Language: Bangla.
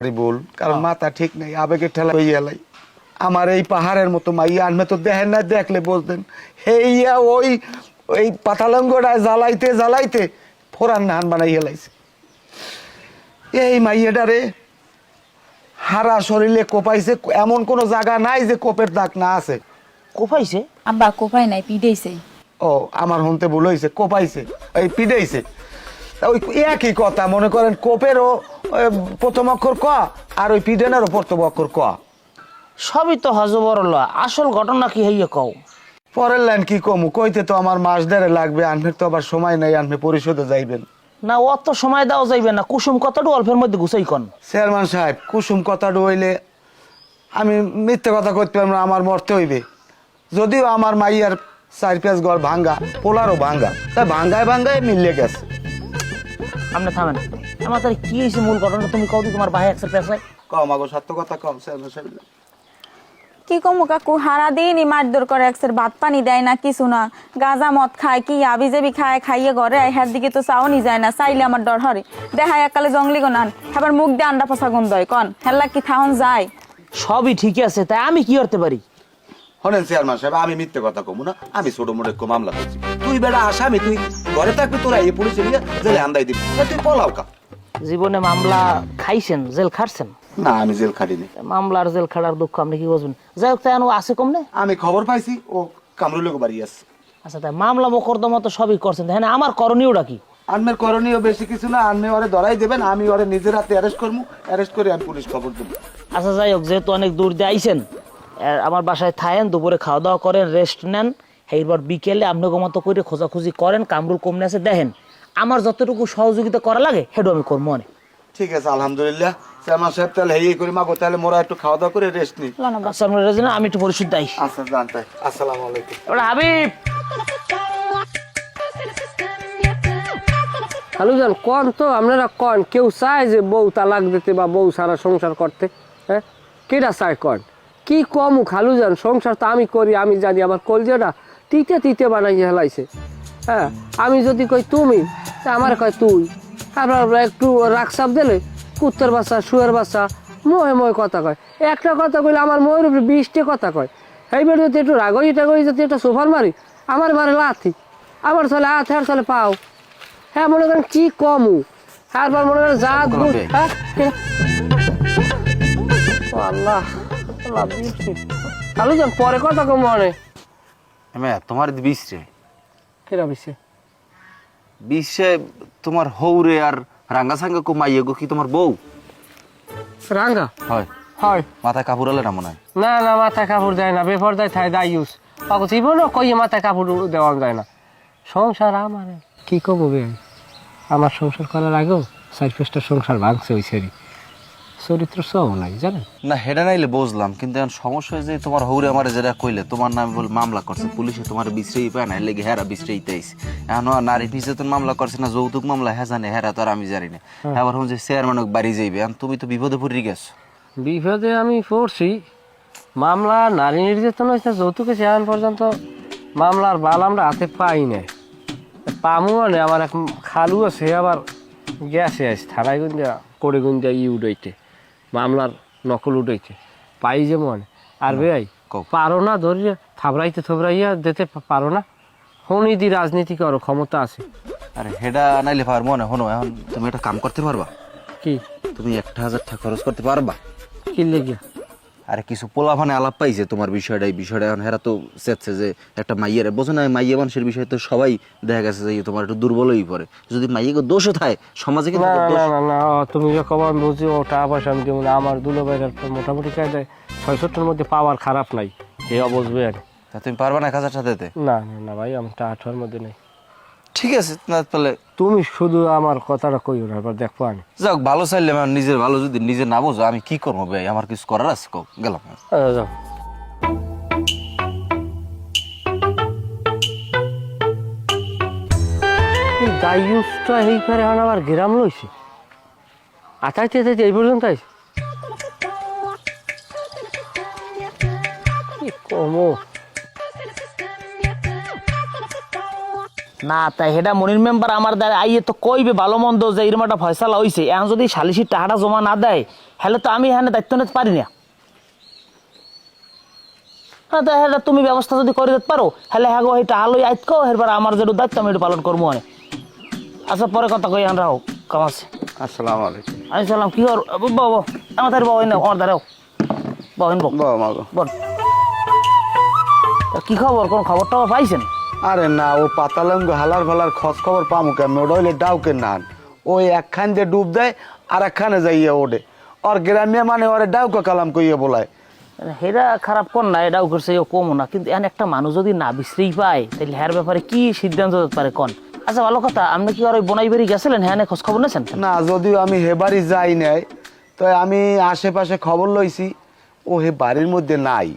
বল কারণ মাথা ঠিক নেই আবেগে ঠেলা হয়ে এলাই আমার এই পাহাড়ের মতো মাইয়া তো দেখেন না দেখলে বলতেন হেইয়া ওই ওই পাতালঙ্গটা জ্বালাইতে জ্বালাইতে ফোরান নাহান বানাই হেলাইছে এই মাইয়াটা রে হারা শরীরে কোপাইছে এমন কোনো জায়গা নাই যে কোপের দাগ না আছে। কোপাইছে? আব্বা কোপাই নাই পিডেইছে। ও আমার হনতে ভুল হয়েছে কোপাইছে এই পিডাইছে। ওই একই কথা মনে করেন কোপেরও প্রথম অক্ষর ক আর ওই পিডেনেরও প্রথম অক্ষর ক। সবই তো হজবর ল আসল ঘটনা কি হইয়া কও? পরের লাইন কি কমু? কইতে তো আমার মাস দেড়ে লাগবে আনফের তো আবার সময় নাই আনফে পরিশোধে যাইবেন। না অত সময় দাও যাইবে না। কুসুম কতটু অল্পের মধ্যে গুছাই কন। চেয়ারম্যান সাহেব কুসুম কথাটা হইলে আমি মিথ্যে কথা করতে পারব না আমার মরতে হইবে। যদিও আমার মাইয়ার চার পেঁচ ঘর ভাঙ্গা পোলারও ভাঙ্গা তাই ভাঙ্গায় ভাঙ্গায় মিললে গেছে। আপনি থামেন। আমার কি হয়েছে মূল ঘটনা? তুমি কও তোমার ভাই পেশায় কম আগো সত্য কথা কম কি কমু কাকু হারা দিনই মারধর করে একসের ভাত পানি দেয় না কিছু না। গাঁজা মদ খায় কি আবি জাবি খায় খাইয়ে ঘরে হ্যার দিকে তো চাওনি যায় না চাইলে আমার ডর হরে। দেখায় এককালে জঙ্গলি গোনান আবার মুখ দিয়ে আন্ডা গন্ধ হয় কন হেল্লা কি থাহন যায়। সবই ঠিকই আছে তাই আমি কি করতে পারি? চেয়ারম্যান সাহেব আমি মিথ্যে কথা কমু না আমি ছোট মোটো মামলা করছি। তুই বেড়া আসামি তুই ঘরে থাকবি তোরা এই পুলিশে নিয়ে জেলে আন্দাই দিবি। তুই পলাও কা। জীবনে মামলা খাইছেন জেল খাটছেন? না আমি জেল খাটিনি। মামলার জেল খাটার দুঃখ আপনি কি বুঝবেন? যাই হোক তাই আছে কম আমি খবর পাইছি ও কামরুলের বাড়ি আছে। আচ্ছা তাই মামলা মোকদ্দমা তো সবই করছেন। হ্যাঁ আমার করণীয়টা কি? আনমের করণীয় বেশি কিছু না আনমে ওরে ধরাই দেবেন আমি ওরে নিজের হাতে অ্যারেস্ট করব অ্যারেস্ট করে আমি পুলিশ খবর দেবো। আচ্ছা যাই হোক যেহেতু অনেক দূর দিয়ে আইছেন আমার বাসায় থাকেন দুপুরে খাওয়া দাওয়া করেন রেস্ট নেন এইবার বিকেলে আপনাকে মতো করে খোঁজাখুঁজি করেন কামরুল কমনে আছে দেখেন আমার যতটুকু সহযোগিতা করা লাগে সেটা আমি করব মনে ঠিক আছে আলহামদুলিল্লাহ। চেয়ারম্যান সাহেব তাহলে এই করি মাগো তাহলে মোরা একটু খাওয়া দাওয়া করে রেস্ট নিই। আচ্ছা? আমি একটু পরিশুদ্ধ দায়ী আচ্ছা জানতাই আসসালামু আলাইকুম। এবার হাবিব! খালুজান কন তো? আপনারা কন? কেউ চায় যে বউ তালাক দিতে বা বউ সারা সংসার করতে? হ্যাঁ? কেটা চায় কন? কি কম খালুজান সংসার তো আমি করি আমি জানি আমার কলজেটা তিতে তিতে বানাইয়ে হেলাইছে। হ্যাঁ? আমি যদি কই তুমি তা আমার কয় তুই? তারপর একটু রাগসাপ দিলে কুত্তর বাচ্চা শুয়ের বাচ্চা মহে মহে কথা কয়। একটা কথা কইলে আমার ময়ের উপরে বিশটে কথা কয়। এইবার যদি একটু রাগই টাগই যদি একটা সোফার মারি আমার বারে লাথি আমার চলে হাত হ্যাঁ চলে পাও। হ্যাঁ মনে করেন কি কমু তারপর মনে করেন জাত গুণ হ্যাঁ আল্লাহ কালু যান পরে কথা কম মনে। হ্যাঁ তোমার বিশ্বে কেরা বেশি? বিশ্বে তোমার হৌরে আর রাঙ্গা সাঙ্গা কো মাইয়ে গো কি তোমার বউ? রাঙ্গা? হয়। হয়। মাথায় কাপড় আলে না মনে হয়? না না মাথায় কাপড় দেয় না বেফর দেয় থাই দায় ইউজ অগো জীবনও কই মাথায় কাপড় দেওয়া যায় না। সংসার আমার। কি কব বে? আমার সংসার করার আগেও চার সংসার ভাঙছে ওই সেরি চরিত্র সব নাই জানেন? না হেডা নাইলে বুঝলাম কিন্তু এখন সমস্যা হয়েছে তোমার হৌরে আমার যেটা কইলে তোমার নামে বল মামলা করছে পুলিশে তোমার বিশ্রেই পায় না লেগে হেরা বিশ্রেইতে আইছে এখন নারী নির্যাতন মামলা করছে না যৌতুক মামলা হ্যাঁ জানে হেরা তো আর আমি জানি না। এবার হচ্ছে চেয়ারম্যান বাড়ি যাইবে এখন তুমি তো বিপদে পড়ে গেছো। বিপদে আমি পড়ছি মামলা নারী নির্যাতন হয়েছে যৌতুকে এখন পর্যন্ত মামলার বাল আমরা হাতে পাই না পামু মানে আমার এক খালু আছে আবার গেছে আস থানায় গুঞ্জা করে গুঞ্জা ই উঠাইতে মামলার নকল উঠেছে পাই যে মনে। আর ভাই। পারো না ধরিয়া থাবড়াইতে থাবড়াইয়া যেতে পারো না। হনি দি রাজনীতি করো ক্ষমতা আছে। আরে হেডা নাইলে পার মনে হনো এখন তুমি একটা কাম করতে পারবা? কি? তুমি একটা হাজার টাকা খরচ করতে পারবা? কি লেগে আরে কিছু পোলাভানে আলাপ পাইছে তোমার বিষয়টা এই বিষয়টা এখন হেরা তো চেচ্ছে যে একটা মাইয়ের বোঝো না মাইয়া মানুষের বিষয়ে তো সবাই দেখা গেছে যে তোমার একটু দুর্বলই পড়ে। যদি মাইয়েকে দোষও থাকে সমাজে কিন্তু না না না তুমি যখন আমি বুঝি ও টাকা পয়সা আমি দেবো না। আমার দুলো বাইরের মোটামুটি কায়দায় ছয়ষট্টির মধ্যে পাওয়ার খারাপ নাই এ আর। তা তুমি পারবা না এক হাজার টাকা না না না ভাই আমার টাকা মধ্যে নেই। ঠিক আছে না তাহলে তুমি শুধু আমার কথাটা কইও না এবার দেখব আমি। যাক ভালো চাইলে আমার নিজের ভালো যদি নিজে না বোঝো আমি কি করব ভাই? আমার কিছু করার আছে কও, গেলাম আচ্ছা, যাও। এই দায়ুসটা এইখানে এখন আবার গ্রাম লইছে। আঠাইতে আঠাইতে এই পর্যন্ত আইছে? কি কমো? না তাই হেডা মনির মেম্বার আমার দ্বারা আইয়ে তো কইবে ভালো মন্দ যে এরকম একটা ফয়সালা হইছে এখন যদি সালিশির টাকাটা জমা না দেয় হলে তো আমি এখানে দায়িত্ব নিতে পারি না। হ্যাঁ তো হ্যাঁ তুমি ব্যবস্থা যদি করে দিতে পারো হলে হ্যাঁ গো এটা আলোই আইতকো এরপর আমার যেটা দায়িত্ব আমি এটা পালন করব অনেক আচ্ছা পরে কথা কই আমরা হোক কাম আছে। আসসালামু আলাইকুম। আমি চললাম কি কর বাবু আমার তার বাবু না আমার দ্বারাও বাবু বাবা মাগো বল। কি খবর কোন খবর টবর পাইছেন? আরে না ও পাতালঙ্গ হালার ফালার খোঁজ খবর পামু কেমন? ওটা হইলে ডাউকে নান। ওই একখান যে ডুব দেয় আর একখানে যাইয়া ওডে। ওর গ্রামে মানে ওরে ডাউকা কালাম কইয়া বলায়। হেরা খারাপ কর না এটাও করছে ও কমও না। কিন্তু এখন একটা মানুষ যদি না বিশ্রেই পায় তাহলে হ্যার ব্যাপারে কি সিদ্ধান্ত পারে কন? আচ্ছা ভালো কথা আপনি কি আর ওই বনাই বেরি গেছিলেন? হ্যাঁ খোঁজ খবর নিয়েছেন না যদিও আমি হে বাড়ি যাই নাই তো আমি আশেপাশে খবর লইছি। ও হে বাড়ির মধ্যে নাই।